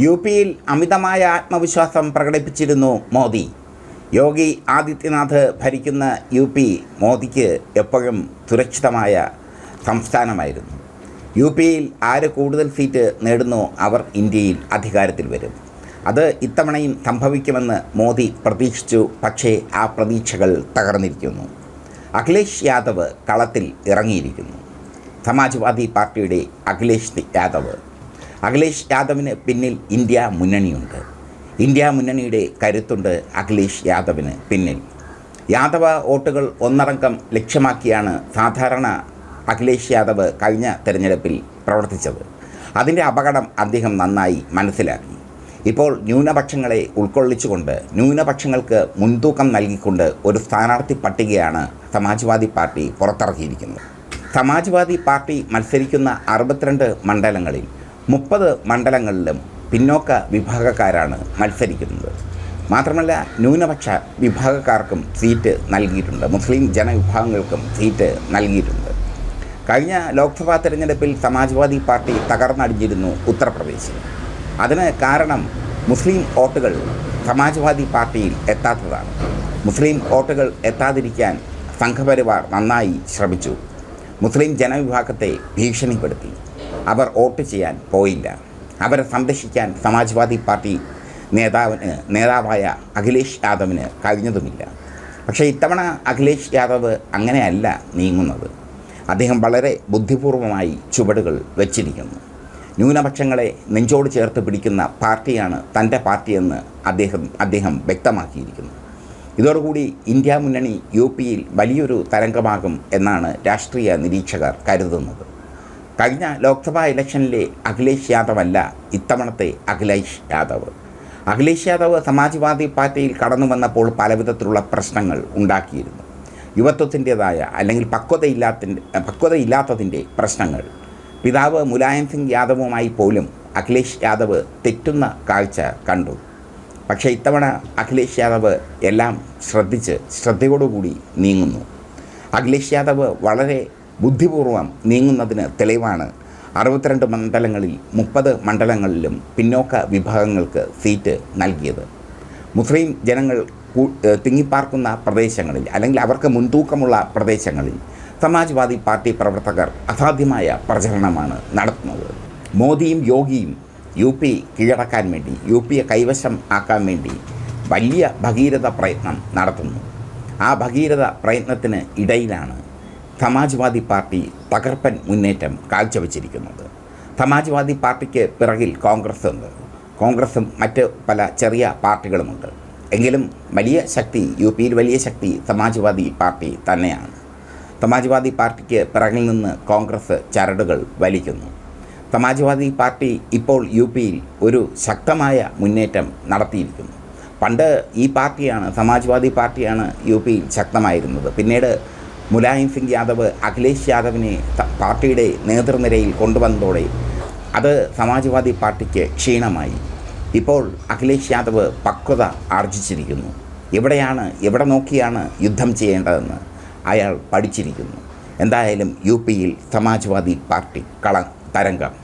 U പിയിൽ അമിതമായ ആത്മവിശ്വാസം പ്രകടിപ്പിച്ചിരുന്നു മോദി. യോഗി ആദിത്യനാഥ് ഭരിക്കുന്ന യു പി മോദിക്ക് എപ്പോഴും സുരക്ഷിതമായ സംസ്ഥാനമായിരുന്നു. യു പിയിൽ ആര് കൂടുതൽ സീറ്റ് നേടുന്നു അവർ ഇന്ത്യയിൽ അധികാരത്തിൽ വരും. അത് ഇത്തവണയും സംഭവിക്കുമെന്ന് മോദി പ്രതീക്ഷിച്ചു പക്ഷേ ആ പ്രതീക്ഷകൾ തകർന്നിരിക്കുന്നു. അഖിലേഷ് യാദവ് കളത്തിൽ ഇറങ്ങിയിരിക്കുന്നു. സമാജ്വാദി പാർട്ടിയുടെ അഖിലേഷ് യാദവ് അഖിലേഷ് യാദവിന് പിന്നിൽ ഇന്ത്യ മുന്നണിയുണ്ട്. ഇന്ത്യ മുന്നണിയുടെ കരുത്തുണ്ട് അഖിലേഷ് യാദവിന് പിന്നിൽ. യാദവ വോട്ടുകൾ ഒന്നടങ്കം ലക്ഷ്യമാക്കിയാണ് സാധാരണ അഖിലേഷ് യാദവ് കഴിഞ്ഞ തെരഞ്ഞെടുപ്പിൽ പ്രവർത്തിച്ചത്. അതിന്റെ അപകടം അദ്ദേഹം നന്നായി മനസ്സിലാക്കി. ഇപ്പോൾ ന്യൂനപക്ഷങ്ങളെ ഉൾക്കൊള്ളിച്ചുകൊണ്ട് ന്യൂനപക്ഷങ്ങൾക്ക് മുൻതൂക്കം നൽകിക്കൊണ്ട് ഒരു സ്ഥാനാർത്ഥി പട്ടികയാണ് സമാജ്വാദി പാർട്ടി പുറത്തിറക്കിയിരിക്കുന്നത്. സമാജ്വാദി പാർട്ടി മത്സരിക്കുന്ന അറുപത്തിരണ്ട് മണ്ഡലങ്ങളിൽ മുപ്പത് മണ്ഡലങ്ങളിലും പിന്നോക്ക വിഭാഗക്കാരാണ് മത്സരിക്കുന്നത്. മാത്രമല്ല ന്യൂനപക്ഷ വിഭാഗക്കാർക്കും സീറ്റ് നൽകിയിട്ടുണ്ട്. മുസ്ലിം ജനവിഭാഗങ്ങൾക്കും സീറ്റ് നൽകിയിട്ടുണ്ട്. കഴിഞ്ഞ ലോക്സഭാ തെരഞ്ഞെടുപ്പിൽ സമാജ്വാദി പാർട്ടി തകർന്നടിഞ്ഞിരുന്നു ഉത്തർപ്രദേശിൽ. അതിന് കാരണം മുസ്ലിം വോട്ടുകൾ സമാജ്വാദി പാർട്ടിയിൽ എത്താത്തതാണ്. മുസ്ലിം വോട്ടുകൾ എത്താതിരിക്കാൻ സംഘപരിവാർ നന്നായി ശ്രമിച്ചു. മുസ്ലിം ജനവിഭാഗത്തെ ഭീഷണിപ്പെടുത്തി. അവർ വോട്ട് ചെയ്യാൻ പോയില്ല. അവരെ സംരക്ഷിക്കാൻ സമാജ്വാദി പാർട്ടി നേതാവിന് നേതാവായ അഖിലേഷ് യാദവിന് കഴിഞ്ഞതുമില്ല. പക്ഷേ ഇത്തവണ അഖിലേഷ് യാദവ് അങ്ങനെയല്ല നീങ്ങുന്നത്. അദ്ദേഹം വളരെ ബുദ്ധിപൂർവമായി ചുവടുകൾ വച്ചിരിക്കുന്നു. ന്യൂനപക്ഷങ്ങളെ നെഞ്ചോട് ചേർത്ത് പിടിക്കുന്ന പാർട്ടിയാണ് തന്റെ പാർട്ടിയെന്ന് അദ്ദേഹം അദ്ദേഹം വ്യക്തമാക്കിയിരിക്കുന്നു. ഇതോടുകൂടി ഇന്ത്യ മുന്നണി യു പിയിൽ വലിയൊരു തരംഗമാകും എന്നാണ് രാഷ്ട്രീയ നിരീക്ഷകർ കരുതുന്നത്. കഴിഞ്ഞ ലോക്സഭാ ഇലക്ഷനിലെ അഖിലേഷ് യാദവല്ല ഇത്തവണത്തെ അഖിലേഷ് യാദവ്. അഖിലേഷ് യാദവ് സമാജ്വാദി പാർട്ടിയിൽ കടന്നു വന്നപ്പോൾ പലവിധത്തിലുള്ള പ്രശ്നങ്ങൾ ഉണ്ടാക്കിയിരുന്നു. യുവത്വത്തിന്റെതായ അല്ലെങ്കിൽ പക്വതയില്ലാത്തിന്റെ പക്വതയില്ലാത്തതിന്റെ പ്രശ്നങ്ങൾ. പിതാവ് മുലായം സിംഗ് യാദവുമായി പോലും അഖിലേഷ് യാദവ് തെറ്റുന്ന കാഴ്ച കണ്ടു. പക്ഷേ ഇത്തവണ അഖിലേഷ് യാദവ് എല്ലാം ശ്രദ്ധിച്ച് ശ്രദ്ധയോടുകൂടി നീങ്ങുന്നു. അഖിലേഷ് യാദവ് വളരെ ബുദ്ധിപൂർവം നീങ്ങുന്നതിന് തെളിവാണ്. അറുപത്തിരണ്ട് മണ്ഡലങ്ങളിൽ മുപ്പത് മണ്ഡലങ്ങളിലും പിന്നോക്ക വിഭാഗങ്ങൾക്ക് സീറ്റ് നൽകിയത്. മുസ്ലിം ജനങ്ങൾ തിങ്ങിപ്പാർക്കുന്ന പ്രദേശങ്ങളിൽ അല്ലെങ്കിൽ അവർക്ക് മുൻതൂക്കമുള്ള പ്രദേശങ്ങളിൽ സമാജ്വാദി പാർട്ടി പ്രവർത്തകർ അസാധ്യമായ പ്രചരണമാണ് നടത്തുന്നത്. മോദിയും യോഗിയും യു പി കീഴടക്കാൻ വേണ്ടി യു പിയെ കൈവശം ആക്കാൻ വേണ്ടി വലിയ ഭഗീരഥ പ്രയത്നം നടത്തുന്നു. ആ ഭഗീരഥ പ്രയത്നത്തിന് ഇടയിലാണ് സമാജ്വാദി പാർട്ടി തകർപ്പൻ മുന്നേറ്റം കാഴ്ചവെച്ചിരിക്കുന്നത്. സമാജ്വാദി പാർട്ടിക്ക് പിറകിൽ കോൺഗ്രസ് ഉണ്ട് കോൺഗ്രസും മറ്റ് പല ചെറിയ പാർട്ടികളുമുണ്ട്. എങ്കിലും വലിയ ശക്തി യു പിയിൽ വലിയ ശക്തി സമാജ്വാദി പാർട്ടി തന്നെയാണ്. സമാജ്വാദി പാർട്ടിക്ക് പിറകിൽ നിന്ന് കോൺഗ്രസ് ചരടുകൾ വലിക്കുന്നു. സമാജ്വാദി പാർട്ടി ഇപ്പോൾ യു പിയിൽ ഒരു ശക്തമായ മുന്നേറ്റം നടത്തിയിരിക്കുന്നു. പണ്ട് ഈ പാർട്ടിയാണ് സമാജ്വാദി പാർട്ടിയാണ് യു പിയിൽ ശക്തമായിരുന്നത്. പിന്നീട് മുലായം സിംഗ് യാദവ് അഖിലേഷ് യാദവിനെ പാർട്ടിയുടെ നേതൃനിരയിൽ കൊണ്ടുവന്നതോടെ അത് സമാജ്വാദി പാർട്ടിക്ക് ക്ഷീണമായി. ഇപ്പോൾ അഖിലേഷ് യാദവ് പക്വത ആർജിച്ചിരിക്കുന്നു. എവിടെയാണ് എവിടെ നോക്കിയാണ് യുദ്ധം ചെയ്യേണ്ടതെന്ന് അയാൾ പഠിച്ചിരിക്കുന്നു. എന്തായാലും യു പിയിൽ സമാജ്വാദി പാർട്ടി കള തരംഗം.